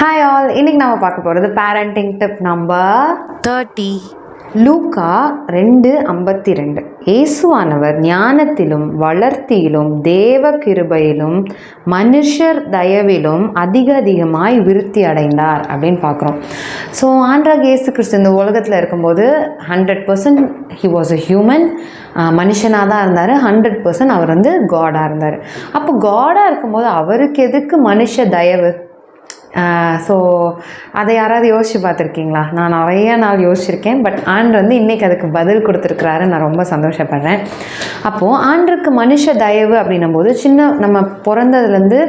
Hi all இன்னைக்கு நம்ம பார்க்க போகிறது parenting tip number thirty Luka ரெண்டு ஐம்பத்தி ரெண்டு இயேசுவானவர் ஞானத்திலும் வளர்த்தியிலும் தேவ கிருபையிலும் மனுஷர் தயவிலும் அதிக அதிகமாய் விருத்தி அடைந்தார் அப்படின்னு பார்க்குறோம். ஸோ ஆண்ட்ராக் இயேசு கிறிஸ்து இந்த உலகத்தில் இருக்கும்போது hundred percent he was a human மனுஷனாக தான் இருந்தார். ஹண்ட்ரட் பர்சன்ட் அவர் வந்து காடாக இருந்தார். அப்போ காடாக இருக்கும்போது அவருக்கு எதுக்கு மனுஷ தயவு? ஸோ அதை யாராவது யோசிச்சு பார்த்துருக்கீங்களா? நான் நிறைய நாள் யோசிச்சிருக்கேன் பட் ஆண்டு வந்து இன்றைக்கி அதுக்கு பதில் கொடுத்துருக்குறாரு. நான் ரொம்ப சந்தோஷப்படுறேன். அப்போது ஆண்டுக்கு மனுஷ தயவு அப்படின்னும் போது சின்ன நம்ம பிறந்ததுலேருந்து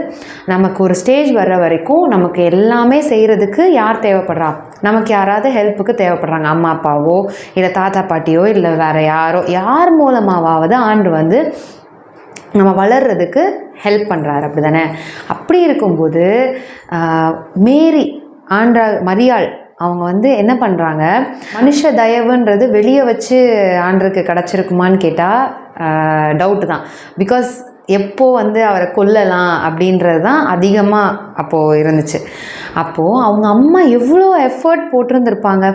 நமக்கு ஒரு ஸ்டேஜ் வர்ற வரைக்கும் நமக்கு எல்லாமே செய்கிறதுக்கு யார் தேவைப்படுறா? நமக்கு யாராவது ஹெல்ப்புக்கு தேவைப்படுறாங்க. அம்மா அப்பாவோ இல்லை தாத்தா பாட்டியோ இல்லை வேறு யாரோ யார் மூலமாவது ஆண்டு வந்து நம்ம வளர்றதுக்கு ஹெல்ப் பண்ணுறாரு அப்படி தானே அப்படி இருக்கும்போது மேரி ஆண்ட்ரா மரியாள் அவங்க வந்து என்ன பண்ணுறாங்க மனுஷ தயவுன்றது வெளியே வச்சு ஆண்டருக்கு கிடச்சிருக்குமான்னு கேட்டால் டவுட்டு தான். பிகாஸ் எப்போது வந்து அவரை கொல்லலாம் அப்படின்றது தான் அதிகமாக அப்போது இருந்துச்சு. அப்போது அவங்க அம்மா எவ்வளோ எஃபர்ட் போட்டிருந்துருப்பாங்க.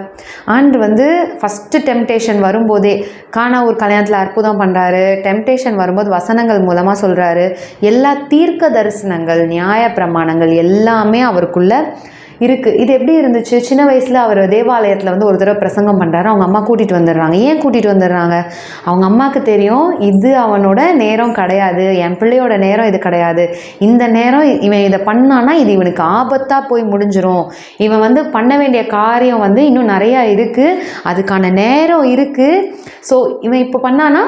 ஆண்டு வந்து ஃபஸ்ட்டு டெம்டேஷன் வரும்போதே காணா ஒரு கல்யாணத்தில் அற்புதம் பண்ணுறாரு டெம்டேஷன் வரும்போது வசனங்கள் மூலமாக சொல்கிறாரு எல்லா தீர்க்க தரிசனங்கள் நியாய பிரமாணங்கள் எல்லாமே அவருக்குள்ள இருக்குது இது எப்படி இருந்துச்சு? சின்ன வயசில் அவர் தேவாலயத்தில் வந்து ஒரு தடவை பிரசங்கம் பண்ணுறாரு அவங்க அம்மா கூட்டிகிட்டு வந்துடுறாங்க. ஏன் கூட்டிகிட்டு வந்துடுறாங்க? அவங்க அம்மாவுக்கு தெரியும் இது அவனோட நேரம் கிடையாது. என் பிள்ளையோட நேரம் இது கிடையாது. இந்த நேரம் இவன் இதை பண்ணான்னா இது இவனுக்கு ஆபத்தாக போய் முடிஞ்சிடும் இவன் வந்து பண்ண வேண்டிய காரியம் வந்து இன்னும் நிறையா இருக்குது அதுக்கான நேரம் இருக்குது ஸோ இவன் இப்போ பண்ணான்னா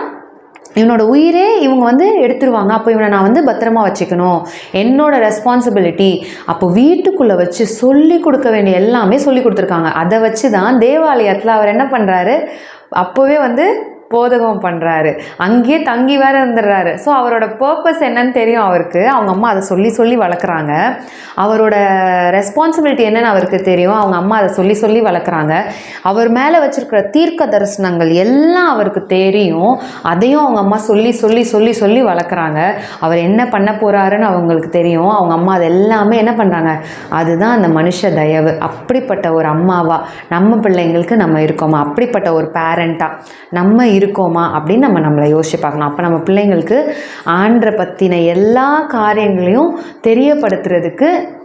இவனோட உயிரே இவங்க வந்து எடுத்துருவாங்க. அப்போ இவனை நான் வந்து பத்திரமா வச்சுக்கணும். என்னோட ரெஸ்பான்சிபிலிட்டி அப்போ வீட்டுக்குள்ளே வச்சு சொல்லி கொடுக்க வேண்டிய எல்லாமே சொல்லி கொடுத்துருக்காங்க. அதை வச்சு தான் தேவாலயத்தில் அவர் என்ன பண்ணுறாரு அப்போவே வந்து போதகம் பண்ணுறாரு அங்கேயே தங்கி வேற இருந்துடுறாரு. ஸோ அவரோட பர்பஸ் என்னன்னு தெரியும் அவருக்கு. அவங்க அம்மா அதை சொல்லி சொல்லி வளர்க்குறாங்க. அவரோட ரெஸ்பான்சிபிலிட்டி என்னன்னு அவருக்கு தெரியும். அவங்க அம்மா அதை சொல்லி சொல்லி வளர்க்குறாங்க. அவர் மேலே வச்சிருக்கிற தீர்க்க தரிசனங்கள் எல்லாம் அவருக்கு தெரியும். அதையும் அவங்க அம்மா சொல்லி சொல்லி சொல்லி சொல்லி வளர்க்குறாங்க. அவர் என்ன பண்ண போகிறாருன்னு அவங்களுக்கு தெரியும். அவங்க அம்மா அது எல்லாமே என்ன பண்ணுறாங்க அதுதான் அந்த மனுஷ தயவு. அப்படிப்பட்ட ஒரு அம்மாவா நம்ம பிள்ளைங்களுக்கு நம்ம இருக்கோமா? அப்படிப்பட்ட ஒரு பேரண்ட்டாக நம்ம இருக்கோமா அப்படின்னு நம்ம நம்மளை யோசிச்சு பார்க்கணும். அப்போ நம்ம பிள்ளைங்களுக்கு ஆண்டரை பற்றின எல்லா காரியங்களையும் தெரியப்படுத்துறதுக்கு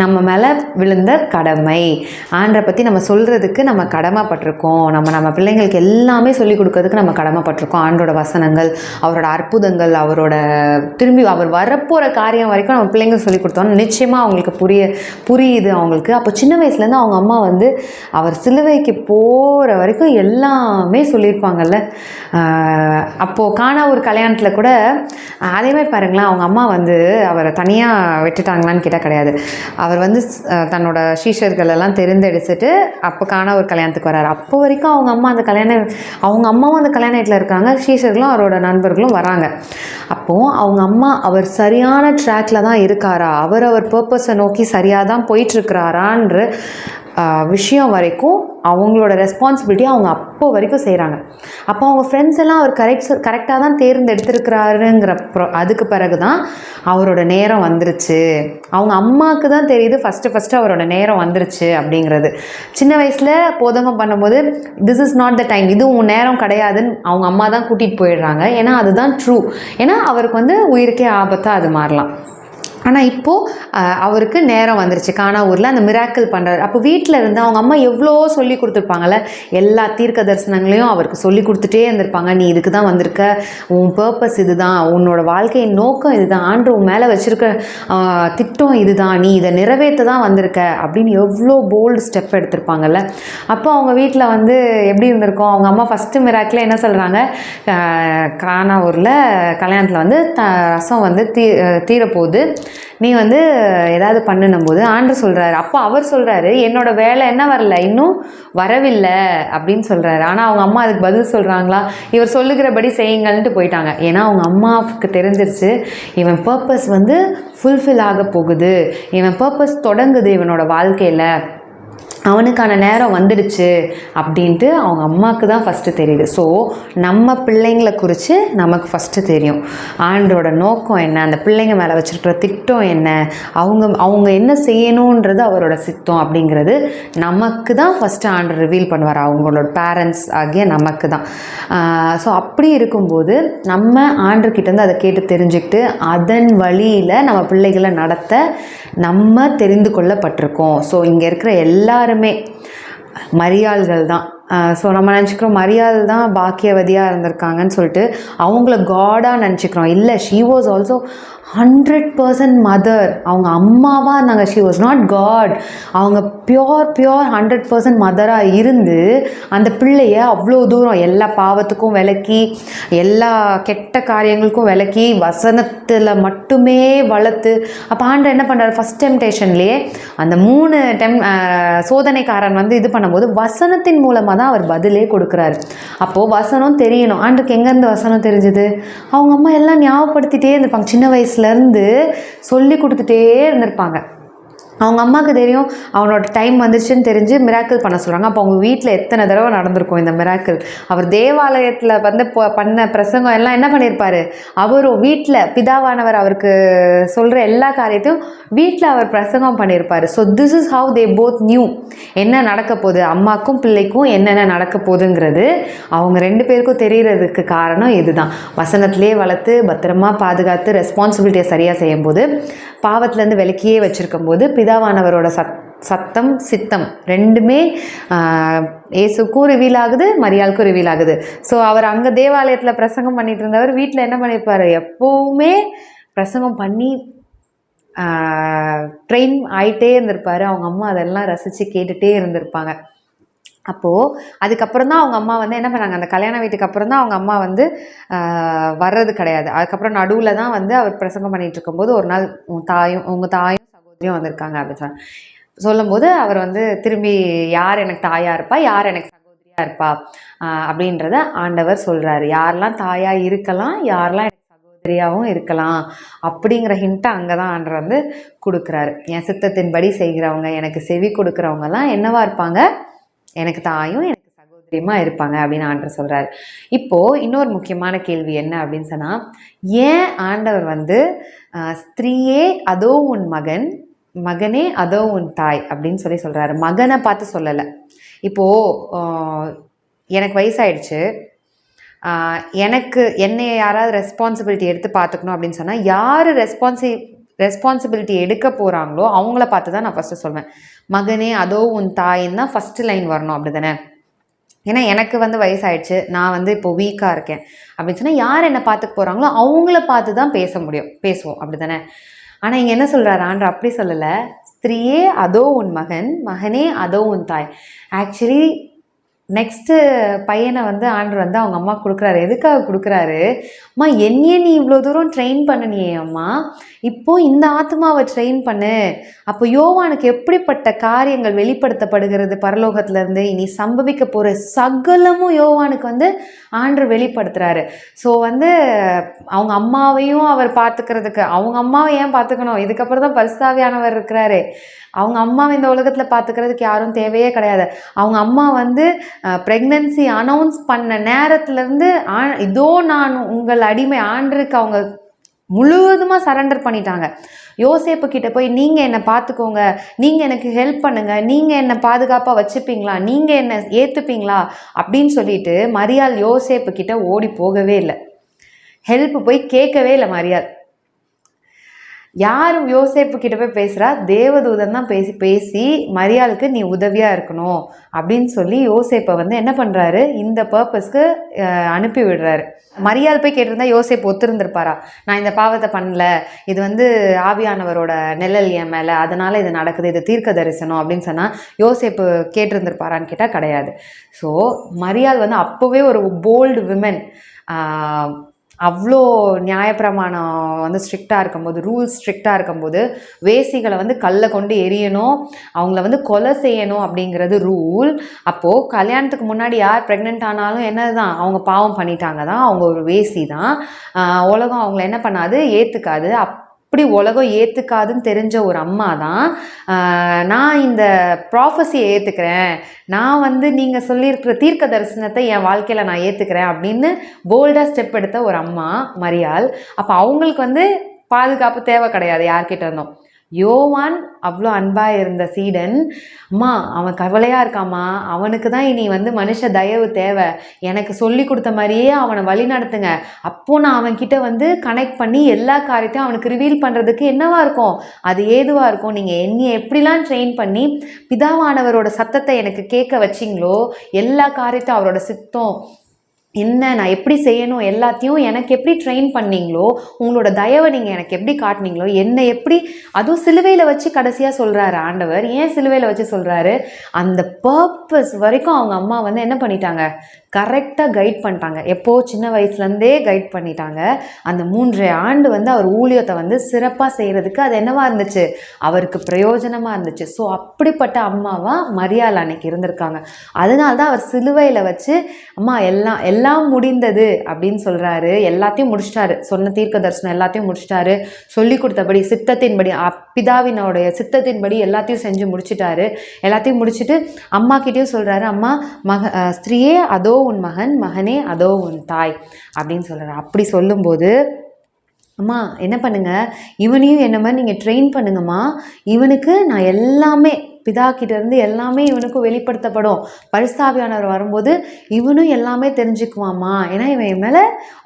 நம்ம மேலே விழுந்த கடமை. ஆண்டரை பற்றி நம்ம சொல்கிறதுக்கு நம்ம கடமைப்பட்டிருக்கோம். நம்ம நம்ம பிள்ளைங்களுக்கு எல்லாமே சொல்லிக் கொடுக்கறதுக்கு நம்ம கடமைப்பட்டிருக்கோம். ஆண்டோட வசனங்கள் அவரோட அற்புதங்கள் அவரோட திரும்பி அவர் வரப்போகிற காரியம் வரைக்கும் நம்ம பிள்ளைங்க சொல்லி கொடுத்தோம் நிச்சயமாக அவங்களுக்கு புரிய புரியுது அவங்களுக்கு. அப்போ சின்ன வயசுலேருந்து அவங்க அம்மா வந்து அவர் சிலுவைக்கு போகிற வரைக்கும் எல்லாமே சொல்லியிருப்பாங்கல்ல. அப்போது காணா ஒரு கல்யாணத்தில் கூட அதேமாதிரி அதே மாதிரி பாருங்களேன் அவங்க அம்மா வந்து அவரை தனியாக விட்டுட்டாங்களான்னு கேட்டால் கிடையாது. அவர் வந்து தன்னோட சீஷர்கள் எல்லாம் தெரிந்தெடுத்துட்டு அப்போக்கான ஒரு கல்யாணத்துக்கு வராரு. அப்போ வரைக்கும் அவங்க அம்மா அந்த கல்யாணம் அவங்க அம்மாவும் அந்த கல்யாண வீட்டில் இருக்காங்க. சீஷர்களும் அவரோட நண்பர்களும் வராங்க. அப்போது அவங்க அம்மா அவர் சரியான ட்ராக்ல தான் இருக்காரா? அவர் அவர் பர்பஸை நோக்கி சரியாக தான் போயிட்டுருக்கிறாரான்ற விஷயம் வரைக்கும் அவங்களோட ரெஸ்பான்சிபிலிட்டி அவங்க அப்போ வரைக்கும் செய்கிறாங்க அப்போ அவங்க ஃப்ரெண்ட்ஸ் எல்லாம் அவர் கரெக்ட் கரெக்டாக தான் தேர்ந்தெடுத்திருக்கிறாருங்கிற ப்ரொ- அதுக்கு பிறகு தான் அவரோட நேரம் வந்துருச்சு. அவங்க அம்மாவுக்கு தான் தெரியுது ஃபஸ்ட்டு ஃபஸ்ட்டு அவரோட நேரம் வந்துருச்சு அப்படிங்கிறது. சின்ன வயசில் போதகம் பண்ணும்போது this is not the time இது உன் நேரம் கிடையாதுன்னு அவங்க அம்மா தான் கூட்டிகிட்டு போயிடுறாங்க. ஏன்னா அதுதான் ட்ரூ ஏன்னா அவருக்கு வந்து உயிருக்கே ஆபத்தாக அது மாறலாம். ஆனால் இப்போது அவருக்கு நேரம் வந்துருச்சு. காணா ஊரில் அந்த மிராக்கிள் பண்ணுறாரு அப்போ வீட்டில் இருந்து அவங்க அம்மா எவ்வளோ சொல்லி கொடுத்துருப்பாங்கல்ல? எல்லா தீர்க்க தரிசனங்களையும் அவருக்கு சொல்லி கொடுத்துட்டே இருந்திருப்பாங்க. நீ இதுக்கு தான் வந்திருக்க. உன் பர்பஸ் இதுதான். உன்னோட வாழ்க்கையின் நோக்கம் இதுதான். ஆண்டு உன் மேலே வச்சுருக்க திட்டம் இதுதான். நீ இதை நிறைவேற்ற தான் வந்திருக்க. அப்படின்னு எவ்வளோ போல்டு ஸ்டெப் எடுத்திருப்பாங்கல்ல. அப்போ அவங்க வீட்டில் வந்து எப்படி இருந்திருக்கும்? அவங்க அம்மா ஃபஸ்ட்டு மிராக்கில் என்ன சொல்கிறாங்க கானாவூரில் கல்யாணத்தில் வந்து த ரசம் வந்து தீ தீரப்போகுது. நீ வந்து ஏதாவது பண்ணுனும் போது ஆண்டு சொல்கிறாரு அப்போ அவர் சொல்கிறாரு என்னோட வேலை என்ன வரல? இன்னும் வரவில்லை. அப்படின்னு சொல்கிறாரு ஆனால் அவங்க அம்மா அதுக்கு பதில் சொல்கிறாங்களா இவர் சொல்லுகிறபடி செய்யுங்கள்ன்ட்டு போயிட்டாங்க. ஏன்னா அவங்க அம்மாவுக்கு தெரிஞ்சிருச்சு இவன் பர்பஸ் வந்து ஃபுல்ஃபில் ஆக போகுது. இவன் பர்பஸ் தொடங்குது இவனோட வாழ்க்கையில். அவனுக்கான நேரம் வந்துடுச்சு அப்படின்ட்டு அவங்க அம்மாவுக்கு தான் ஃபஸ்ட்டு தெரியுது. ஸோ நம்ம பிள்ளைங்களை குறித்து நமக்கு ஃபஸ்ட்டு தெரியும். ஆண்டோட நோக்கம் என்ன? அந்த பிள்ளைங்க மேலே வச்சுருக்கிற திட்டம் என்ன? அவங்க அவங்க என்ன செய்யணுன்றது அவரோட சித்தம் அப்படிங்கிறது நமக்கு தான் ஃபஸ்ட்டு ஆண்டு ரிவீல் பண்ணுவார். அவங்களோட பேரண்ட்ஸ் ஆகிய நமக்கு தான். ஸோ அப்படி இருக்கும்போது நம்ம ஆண்டுக்கிட்டேருந்து அதை கேட்டு தெரிஞ்சுக்கிட்டு அதன் வழியில் நம்ம பிள்ளைகளை நடத்த நம்ம தெரிந்து கொள்ளப்பட்டிருக்கோம். ஸோ இங்கே இருக்கிற எல்லாருமே மரியாள்கள் தான் ஸோ நம்ம நினச்சிக்கிறோம் மரியாதை தான் பாக்கியவதியாக இருந்திருக்காங்கன்னு சொல்லிட்டு அவங்கள காடாக நினச்சிக்கிறோம். இல்லை she was also hundred percent mother அவங்க அம்மாவாக இருந்தாங்க. ஷி வாஸ் நாட் காட் அவங்க பியோர் பியோர் ஹண்ட்ரட் பர்சன்ட் மதராக இருந்து அந்த பிள்ளைய அவ்வளோ தூரம் எல்லா பாவத்துக்கும் விலக்கி எல்லா கெட்ட காரியங்களுக்கும் விலக்கி வசனத்தில் மட்டுமே வளர்த்து அப்போ ஆண்டர் என்ன பண்ணுறாரு ஃபஸ்ட் டெம்டேஷன்லேயே அந்த மூணு டெம் சோதனைக்காரன் வந்து இது பண்ணும்போது வசனத்தின் மூலமாக தான் அவர் பதிலே கொடுக்குறாரு. அப்போது வசனம் தெரியணும். ஆண்டுக்கு எங்கேருந்து வசனம் தெரிஞ்சுது? அவங்க அம்மா எல்லாம் ஞாபகப்படுத்திட்டே இருந்திருப்பாங்க. சின்ன வயசுலேருந்து சொல்லி கொடுத்துட்டே இருந்திருப்பாங்க. அவங்க அம்மாவுக்கு தெரியும் அவனோட டைம் வந்துச்சுன்னு தெரிஞ்சு மிராக்கிள் பண்ண சொல்கிறாங்க அப்போ அவங்க வீட்டில் எத்தனை தடவை நடந்திருக்கும் இந்த மிராக்கிள் அவர் தேவாலயத்தில் வந்து பண்ண பிரசங்கம் எல்லாம் என்ன பண்ணியிருப்பார் அவரும் வீட்டில் பிதாவானவர் அவருக்கு சொல்கிற எல்லா காரியத்தையும் வீட்டில் அவர் பிரசங்கம் பண்ணியிருப்பார் so this is how they both knew என்ன நடக்க போகுது. அம்மாக்கும் பிள்ளைக்கும் என்னென்ன நடக்க போகுதுங்கிறது அவங்க ரெண்டு பேருக்கும் தெரிகிறதுக்கு காரணம் இதுதான். வசனத்திலே வளர்த்து பத்திரமா பாதுகாத்து ரெஸ்பான்சிபிலிட்டியை சரியாக செய்யும்போது பாவத்திலேருந்து விலக்கியே வச்சுருக்கும் போது பிதாவானவரோட சத் சத்தம் சித்தம் ரெண்டுமே இயேசுக்கும் ரிவீல் ஆகுது மரியாளுக்கும் ரிவீல் ஆகுது ஸோ அவர் அங்கே தேவாலயத்தில் பிரசங்கம் பண்ணிட்டு இருந்தவர் வீட்டில் என்ன பண்ணியிருப்பார் எப்போவுமே பிரசங்கம் பண்ணி ட்ரெயின் ஆயிட்டே இருந்திருப்பார். அவங்க அம்மா அதெல்லாம் ரசித்து கேட்டுகிட்டே இருந்திருப்பாங்க. அப்போது அதுக்கப்புறம் தான் அவங்க அம்மா வந்து என்ன பண்ணாங்க? அந்த கல்யாண வீட்டுக்கு அப்புறம் தான் அவங்க அம்மா வந்து வர்றது கிடையாது. அதுக்கப்புறம் நடுவில் தான் வந்து அவர் பிரசங்கம் பண்ணிகிட்டு இருக்கும்போது ஒரு நாள் உங்கள் தாயும் உங்கள் தாயும் சகோதரியும் வந்திருக்காங்க அப்படின்னு சொன்னாங்க. சொல்லும்போது அவர் வந்து திரும்பி யார் எனக்கு தாயாக இருப்பா? யார் எனக்கு சகோதரியாக இருப்பா? அப்படின்றத ஆண்டவர் சொல்கிறாரு யாரெல்லாம் தாயாக இருக்கலாம் யாரெல்லாம் எனக்கு சகோதரியாகவும் இருக்கலாம். அப்படிங்கிற ஹிண்ட்டை அங்கே தான் ஆண்டர் வந்து கொடுக்குறாரு. என் சித்தத்தின்படி செய்கிறவங்க எனக்கு செவி கொடுக்குறவங்கலாம் என்னவா இருப்பாங்க? எனக்கு தாயும் எனக்கு சகோதரியமாக இருப்பாங்க அப்படின்னு ஆண்டர் சொல்றாரு. இப்போ இன்னொரு முக்கியமான கேள்வி என்ன அப்படின்னு சொன்னா ஏன் ஆண்டவர் வந்து ஸ்திரீயே அதோ உன் மகன் மகனே அதோ உன் தாய் அப்படின்னு சொல்லி சொல்கிறாரு மகனை பார்த்து சொல்லலை. இப்போது எனக்கு வயசாயிடுச்சு. எனக்கு என்னை யாராவது ரெஸ்பான்சிபிலிட்டி எடுத்து பார்த்துக்கணும் அப்படின்னு சொன்னால் யார் ரெஸ்பான்சி ரெஸ்பான்சிபிலிட்டி எடுக்க போகிறாங்களோ அவங்கள பார்த்து தான் நான் ஃபஸ்ட்டு சொல்வேன். மகனே அதோ உன் தாயின்னு தான் ஃபஸ்ட்டு லைன் வரணும் அப்படி தானே ஏன்னா எனக்கு வந்து வயசாயிடுச்சு. நான் வந்து இப்போ வீக்காக இருக்கேன். அப்படின்னு சொன்னால் யார் என்னை பார்த்துக்க போகிறாங்களோ அவங்கள பார்த்து தான் பேச முடியும். பேசுவோம் அப்படி தானே ஆனால் இங்கே என்ன சொல்கிறாரு ஆண்டர் அப்படி சொல்லலை. ஸ்திரீயே அதோ உன் மகன் மகனே அதோ உன் தாய். ஆக்சுவலி நெக்ஸ்ட்டு பையனை வந்து ஆண்டர் வந்து அவங்க அம்மா கொடுக்குறாரு. எதுக்காக கொடுக்குறாரு? அம்மா என்னையே நீ இவ்வளோ தூரம் ட்ரெயின் பண்ணனியே அம்மா. இப்போ இந்த ஆத்மாவை ட்ரெயின் பண்ணு. அப்போ யோவானுக்கு எப்படிப்பட்ட காரியங்கள் வெளிப்படுத்தப்படுகிறது பரலோகத்துலேருந்து இனி சம்பவிக்க போகிற சகலமும் யோவானுக்கு வந்து ஆண்டர் வெளிப்படுத்துகிறாரு ஸோ வந்து அவங்க அம்மாவையும் அவர் பார்த்துக்கிறதுக்கு அவங்க அம்மாவை ஏன் பார்த்துக்கணும்? இதுக்கப்புறம் தான் பரிசாவியானவர் இருக்கிறாரு. அவங்க அம்மாவை இந்த உலகத்தில் பார்த்துக்கிறதுக்கு யாரும் தேவையே கிடையாது. அவங்க அம்மா வந்து ப்ரெக்னன்சி அனௌன்ஸ் பண்ண நேரத்துலேருந்து ஆ இதோ நான் உங்கள் அடிமை ஆண்டருக்கு அவங்க முழுவதுமாக சரண்டர் பண்ணிட்டாங்க. யோசேப்பு கிட்ட போய் நீங்கள் என்னை பார்த்துக்கோங்க நீங்கள் எனக்கு ஹெல்ப் பண்ணுங்கள் நீங்கள் என்னை பாதுகாப்பாக வச்சுப்பீங்களா? நீங்கள் என்னை ஏற்றுப்பீங்களா அப்படின்னு சொல்லிட்டு மரியாள் யோசேப்பு கிட்ட ஓடி போகவே இல்லை. ஹெல்ப் போய் கேட்கவே இல்லை மரியாள். யாரும் யோசேப்பு கிட்ட போய் பேசுகிறா தேவதூதன் தான் பேசி பேசி மரியாளுக்கு நீ உதவியாக இருக்கணும் அப்படின்னு சொல்லி யோசேப்பை வந்து என்ன பண்ணுறாரு இந்த பர்பஸ்க்கு அனுப்பி விடுறாரு. மரியாள் போய் கேட்டிருந்தா யோசேப் ஒத்துருந்துருப்பாரா? நான் இந்த பாவத்தை பண்ணல. இது வந்து ஆவியானவரோட நிழல் என் மேலே. அதனால் இது நடக்குது. இது தீர்க்க தரிசனம் அப்படின்னு சொன்னால் யோசேப்பு கேட்டிருந்திருப்பாரான்னு கேட்டால் கிடையாது. ஸோ மரியாள் வந்து அப்போவே ஒரு போல்டு விமன் அவ்வளோ நியாயப்பிரமாணம் வந்து ஸ்ட்ரிக்டாக இருக்கும்போது ரூல்ஸ் ஸ்ட்ரிக்டாக இருக்கும்போது வேசிகளை வந்து கல்லை கொண்டு எரியணும் அவங்கள வந்து கொலை செய்யணும் அப்படிங்கிறது ரூல் அப்போது கல்யாணத்துக்கு முன்னாடி யார் ப்ரெக்னென்ட் ஆனாலும் என்னது தான் அவங்க பாவம் பண்ணிட்டாங்க தான் அவங்க ஒரு வேசி தான் உலகம் அவங்கள என்ன பண்ணாது ஏற்றுக்காது அப் எப்படி உலகம் ஏற்றுக்காதுன்னு தெரிஞ்ச ஒரு அம்மா தான் நான் இந்த ப்ராஃபஸியை ஏற்றுக்கிறேன் நான் வந்து நீங்கள் சொல்லியிருக்கிற தீர்க்க தரிசனத்தை என் வாழ்க்கையில் நான் ஏற்றுக்கிறேன் அப்படின்னு போல்டாக ஸ்டெப் எடுத்த ஒரு அம்மா மரியாள். அப்போ அவங்களுக்கு வந்து பாதுகாப்பு தேவை கிடையாது யார்கிட்ட இருந்தோம். யோவான் அவ்வளோ அன்பாக இருந்த சீடன். அம்மா அவன் கவலையாக இருக்காம்மா. அவனுக்கு தான் இனி வந்து மனுஷ தயவு தேவை. எனக்கு சொல்லி கொடுத்த மாதிரியே அவனை வழி நடத்துங்க. அப்போ நான் அவன்கிட்ட வந்து கனெக்ட் பண்ணி எல்லா காரியத்தையும் அவனுக்கு ரிவீல் பண்ணுறதுக்கு என்னவாக இருக்கும்? அது ஏதுவாக இருக்கும்? நீங்கள் என்னை எப்படிலாம் ட்ரெயின் பண்ணி பிதாவானவரோட சத்தத்தை எனக்கு கேட்க வச்சிங்களோ எல்லா காரியத்தையும் அவரோட சித்தம் என்ன நான் எப்படி செய்யணும் எல்லாத்தையும் எனக்கு எப்படி ட்ரெயின் பண்ணீங்களோ உங்களோட தயவை நீங்கள் எனக்கு எப்படி காட்டுனீங்களோ என்னை எப்படி அதுவும் சிலுவையில் வச்சு கடைசியாக சொல்கிறாரு ஆண்டவர். ஏன் சிலுவையில் வச்சு சொல்கிறாரு அந்த பர்பஸ் வரைக்கும் அவங்க அம்மா வந்து என்ன பண்ணிட்டாங்க? கரெக்டாக கைட் பண்ணிட்டாங்க. எப்போ சின்ன வயசுலேருந்தே கைட் பண்ணிட்டாங்க. அந்த மூன்றரை ஆண்டு வந்து அவர் ஊழியத்தை வந்து சிறப்பாக செய்கிறதுக்கு அது என்னவாக இருந்துச்சு? அவருக்கு பிரயோஜனமாக இருந்துச்சு. ஸோ அப்படிப்பட்ட அம்மாவாக மரியாள் அன்னைக்கு இருந்திருக்காங்க. அதனால தான் அவர் சிலுவையில் வச்சு அம்மா எல்லாம் எல்லாம் முடிந்தது அப்படின்னு சொல்கிறாரு எல்லாத்தையும் முடிச்சிட்டாரு. சொன்ன தீர்க்க தரிசனம் எல்லாத்தையும் முடிச்சிட்டாரு. சொல்லி கொடுத்தபடி சித்தத்தின்படி பிதாவினோடைய சித்தத்தின்படி எல்லாத்தையும் செஞ்சு முடிச்சிட்டாரு. எல்லாத்தையும் முடிச்சுட்டு அம்மா கிட்டேயும் சொல்கிறாரு அம்மா மக ஸ்திரீயே அதோ உன் மகன் மகனே அதோ உன் தாய் அப்படின்னு சொல்கிறார் அப்படி சொல்லும்போது அம்மா என்ன பண்ணுங்கள் இவனையும் என்ன மாதிரி நீங்கள் ட்ரெயின் பண்ணுங்கம்மா. இவனுக்கு நான் எல்லாமே பிதா இருந்து எல்லாமே இவனுக்கும் வெளிப்படுத்தப்படும். பரிசாவியானவர் வரும்போது இவனும் எல்லாமே தெரிஞ்சுக்குவாம்மா. ஏன்னா இவன் என் மேலே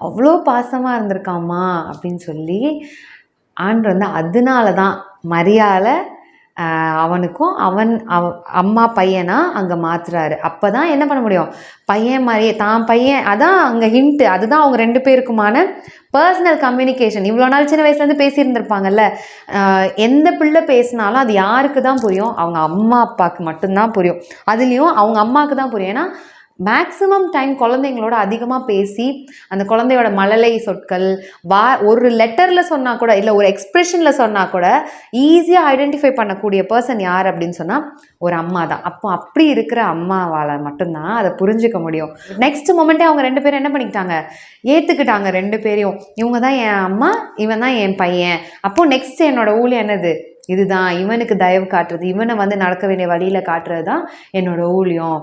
அவ்வளோ பாசமாக இருந்திருக்காம்மா அப்படின்னு சொல்லி ஆண்டு வந்து அதனால தான் மரியாதை அவனுக்கும் அவன் அவ அம்மா பையனா அங்கே மாற்றுறாரு அப்போ தான் என்ன பண்ண முடியும்? பையன் மாதிரியே தான் பையன். அதான் அங்கே ஹிண்ட்டு அதுதான் அவங்க ரெண்டு பேருக்குமான பர்சனல் கம்யூனிகேஷன் இவ்வளோ நாள் சின்ன வயசுலேருந்து பேசியிருந்திருப்பாங்கல்ல. எந்த பிள்ளை பேசினாலும் அது யாருக்கு தான் புரியும்? அவங்க அம்மா அப்பாவுக்கு மட்டும்தான் புரியும். அதுலேயும் அவங்க அம்மாவுக்கு தான் புரியும். ஏன்னா மேக்ஸிமம் டைம் குழந்தைங்களோட அதிகமாக பேசி அந்த குழந்தையோட மழலை சொற்கள் வா ஒரு லெட்டரில் சொன்னால் கூட இல்லை ஒரு எக்ஸ்ப்ரெஷனில் சொன்னால் கூட ஈஸியாக ஐடென்டிஃபை பண்ணக்கூடிய பர்சன் யார் அப்படின்னு சொன்னால் ஒரு அம்மா தான். அப்போ அப்படி இருக்கிற அம்மாவால் மட்டும்தான் அதை புரிஞ்சுக்க முடியும். நெக்ஸ்ட் மொமெண்ட்டே அவங்க ரெண்டு பேரும் என்ன பண்ணிக்கிட்டாங்க? ஏற்றுக்கிட்டாங்க ரெண்டு பேரையும். இவங்க தான் என் அம்மா இவன் தான் என் பையன். அப்போ நெக்ஸ்ட் என்னோட ஊழியம் என்னது? இதுதான். இவனுக்கு தயவு காட்டுறது. இவனை வந்து நடக்க வேண்டிய வழியில் காட்டுறது தான் என்னோட ஊழியம்.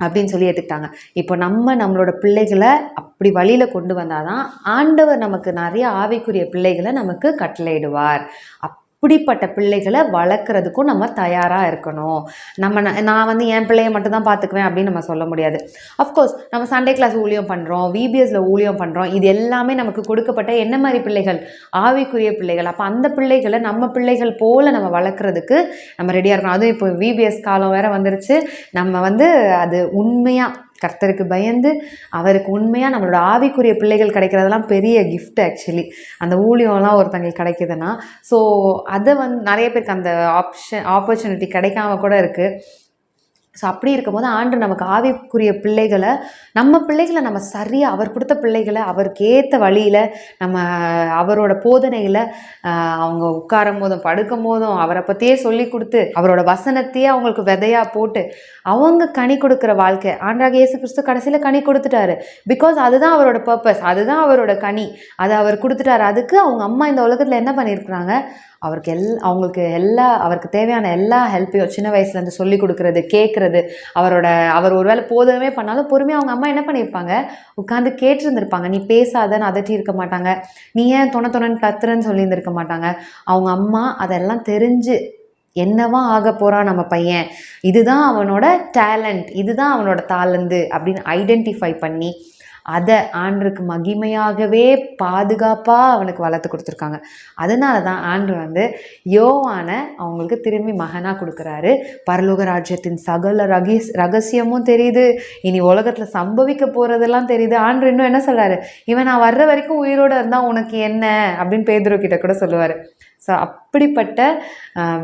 அப்படின்னு சொல்லி ஏற்றுக்கிட்டாங்க இப்போ நம்ம நம்மளோட பிள்ளைகளை அப்படி வழியில் கொண்டு வந்தால் தான் ஆண்டவர் நமக்கு நிறைய ஆவிக்குரிய பிள்ளைகளை நமக்கு கட்டளையிடுவார். அப் பிடிப்பட்ட பிள்ளைகளை வளர்க்குறதுக்கும் நம்ம தயாராக இருக்கணும். நம்ம நான் வந்து என் பிள்ளைய மட்டும் தான் பார்த்துக்குவேன் அப்படின்னு நம்ம சொல்ல முடியாது. அஃப்கோர்ஸ் நம்ம சண்டே கிளாஸ் ஊழியம் பண்ணுறோம் விபிஎஸ்ல ஊழியம் பண்ணுறோம் இது எல்லாமே நமக்கு கொடுக்கப்பட்ட என்ன மாதிரி பிள்ளைகள்? ஆவிக்குரிய பிள்ளைகள். அப்போ அந்த பிள்ளைகளை நம்ம பிள்ளைகள் போல நம்ம வளர்க்குறதுக்கு நம்ம ரெடியாக இருக்கணும். அதுவும் இப்போ விபிஎஸ் காலம் வேறு வந்துருச்சு. நம்ம வந்து அது உண்மையாக கர்த்தருக்கு பயந்து அவருக்கு உண்மையாக நம்மளோட ஆவிக்குரிய பிள்ளைகள் கிடைக்கிறதெல்லாம் பெரிய கிஃப்ட் ஆக்சுவலி அந்த ஊழியம்லாம் ஒருத்தங்களுக்கு கிடைக்குதுன்னா ஸோ அதை வந்து நிறைய பேருக்கு அந்த ஆப்ஷன் ஆப்பர்ச்சுனிட்டி கிடைக்காம கூட இருக்குது ஸோ அப்படி இருக்கும்போது ஆண்டு நமக்கு ஆவிக்குரிய பிள்ளைகளை நம்ம பிள்ளைகளை நம்ம சரியாக அவர் கொடுத்த பிள்ளைகளை அவருக்கு ஏற்ற வழியில் நம்ம அவரோட போதனையில் அவங்க உட்காரும் போதும் படுக்கும் போதும் அவரை பற்றியே சொல்லி கொடுத்து அவரோட வசனத்தையே அவங்களுக்கு விதையாக போட்டு அவங்க கனி கொடுக்குற வாழ்க்கை ஆண்டாக இயேசு கிறிஸ்து கடைசியில் கனி கொடுத்துட்டாரு. பிகாஸ் அதுதான் அவரோட பர்பஸ் அதுதான் அவரோட கனி. அதை அவர் கொடுத்துட்டாரு. அதுக்கு அவங்க அம்மா இந்த உலகத்தில் என்ன பண்ணியிருக்கிறாங்க? அவருக்கு எல் அவங்களுக்கு எல்லா அவருக்கு தேவையான எல்லா ஹெல்ப்பையும் சின்ன வயசுலேருந்து சொல்லி கொடுக்குறது கேட்குறது அவரோட அவர் ஒரு வேளை போதுமே பண்ணாலும் பொறுமையாக அவங்க அம்மா என்ன பண்ணியிருப்பாங்க? உட்காந்து கேட்டிருந்திருப்பாங்க. நீ பேசாதன்னு அதட்டி இருக்க மாட்டாங்க. நீ ஏன் தொண தொணன்னு கத்துறன்னு சொல்லியிருந்திருக்க மாட்டாங்க. அவங்க அம்மா அதெல்லாம் தெரிஞ்சு என்னவா ஆக போகிறான் நம்ம பையன்? இதுதான் அவனோட டேலண்ட் இதுதான் அவனோட தாளந்து அப்படின்னு ஐடென்டிஃபை பண்ணி அதை ஆண்டருக்கு மகிமையாகவே பாதுகாப்பாக அவனுக்கு வளர்த்து கொடுத்துருக்காங்க. அதனால தான் ஆண்டு வந்து யோவான அவங்களுக்கு திரும்பி மகனாக கொடுக்குறாரு. பரலோக ராஜ்யத்தின் சகல ரகீஸ் ரகசியமும் தெரியுது. இனி உலகத்தில் சம்பவிக்க போகிறதெல்லாம் தெரியுது. ஆண்டு இன்னும் என்ன சொல்கிறாரு இவன் நான் வர்ற வரைக்கும் உயிரோடு இருந்தால் உனக்கு என்ன? அப்படின்னு பேதுரு கிட்ட கூட சொல்லுவார். ஸோ அப்படிப்பட்ட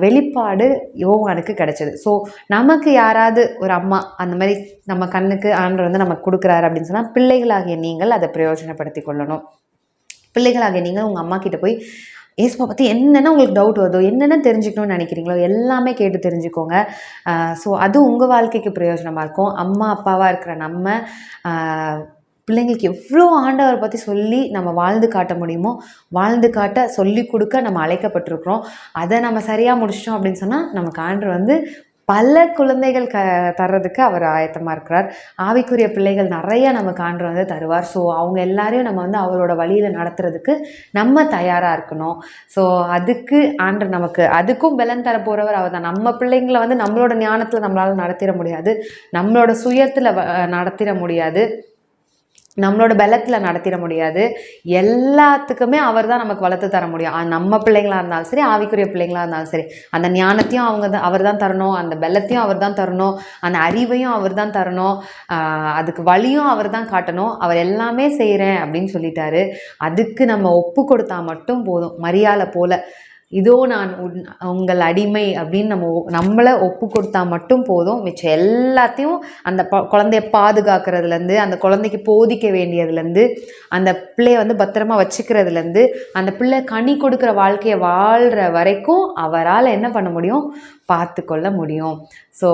வெளிப்பாடு யோவானுக்கு கிடைச்சது. ஸோ நமக்கு யாராவது ஒரு அம்மா அந்த மாதிரி நம்ம கண்ணுக்கு ஆண்டவர் வந்து நமக்கு கொடுக்குறாரு அப்படின்னு சொன்னால் பிள்ளைகளாகிய நீங்கள் அதை பிரயோஜனப்படுத்தி கொள்ளணும். பிள்ளைகளாகிய நீங்கள் உங்கள் அம்மா கிட்ட போய் ஏசுப்பா பற்றி என்னென்ன உங்களுக்கு டவுட் வருதோ என்னென்ன தெரிஞ்சுக்கணும்னு நினைக்கிறீங்களோ எல்லாமே கேட்டு தெரிஞ்சுக்கோங்க. ஸோ அது உங்கள் வாழ்க்கைக்கு பிரயோஜனமாக இருக்கும். அம்மா அப்பாவாக இருக்கிற நம்ம பிள்ளைங்களுக்கு எவ்வளோ ஆண்டவரை பற்றி சொல்லி நம்ம வாழ்ந்து காட்ட முடியுமோ வாழ்ந்து காட்ட சொல்லி கொடுக்க நம்ம அழைக்கப்பட்டிருக்கிறோம். அதை நம்ம சரியாக முடிச்சிட்டோம் அப்படின்னு சொன்னால் நமக்கு ஆண்டர் வந்து பல குழந்தைகள் க தர்றதுக்கு அவர் ஆயத்தமாக இருக்கிறார். ஆவிக்குரிய பிள்ளைகள் நிறைய நமக்கு ஆண்டு வந்து தருவார். ஸோ அவங்க எல்லாரையும் நம்ம வந்து அவரோட வழியில் நடத்துறதுக்கு நம்ம தயாராக இருக்கணும். ஸோ அதுக்கு ஆண்டு நமக்கு அதுக்கும் பலன் தர போகிறவர் அவர் தான். நம்ம பிள்ளைங்களை வந்து நம்மளோட ஞானத்தில் நம்மளால் நடத்திட முடியாது. நம்மளோட சுயத்தில் நடத்திட முடியாது. நம்மளோட பலத்தில் நடத்திட முடியாது. எல்லாத்துக்குமே அவர் தான் நமக்கு வளர்த்து தர முடியும். நம்ம பிள்ளைங்களாக இருந்தாலும் சரி ஆவிக்குரிய பிள்ளைங்களாக இருந்தாலும் சரி. அந்த ஞானத்தையும் அவங்க தான் அவர் தான் தரணும். அந்த பலத்தையும் அவர் தான் தரணும். அந்த அறிவையும் அவர் தான் தரணும். அதுக்கு வழியும் அவர் தான் காட்டணும். அவர் எல்லாமே செய்கிறேன் அப்படின்னு சொல்லிட்டாரு. அதுக்கு நம்ம ஒப்பு கொடுத்தா மட்டும் போதும். மரியாதை போல. இதோ நான் உன் உங்கள் அடிமை அப்படின்னு நம்ம ஒ- நம்மளை ஒப்பு கொடுத்தா மட்டும் போதும். மிச்சம் எல்லாத்தையும் அந்த ப குழந்தைய பாதுகாக்கிறதுலேருந்து அந்த குழந்தைக்கு போதிக்க வேண்டியதுலேருந்து அந்த பிள்ளைய வந்து பத்திரமா வச்சுக்கிறதுலேருந்து அந்த பிள்ளை கனி கொடுக்குற வாழ்க்கையை வாழ்கிற வரைக்கும் அவரால் என்ன பண்ண முடியும்? பார்த்து கொள்ள முடியும். ஸோ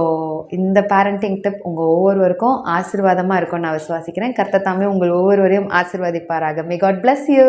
இந்த பேரண்டிங் டிப் உங்கள் ஒவ்வொருவருக்கும் ஆசீர்வாதமாக இருக்கும்னு நான் விசுவாசிக்கிறேன். கர்த்த தாமே உங்கள் ஒவ்வொருவரையும் ஆசீர்வதிப்பாராக. மே காட் பிளஸ் யூ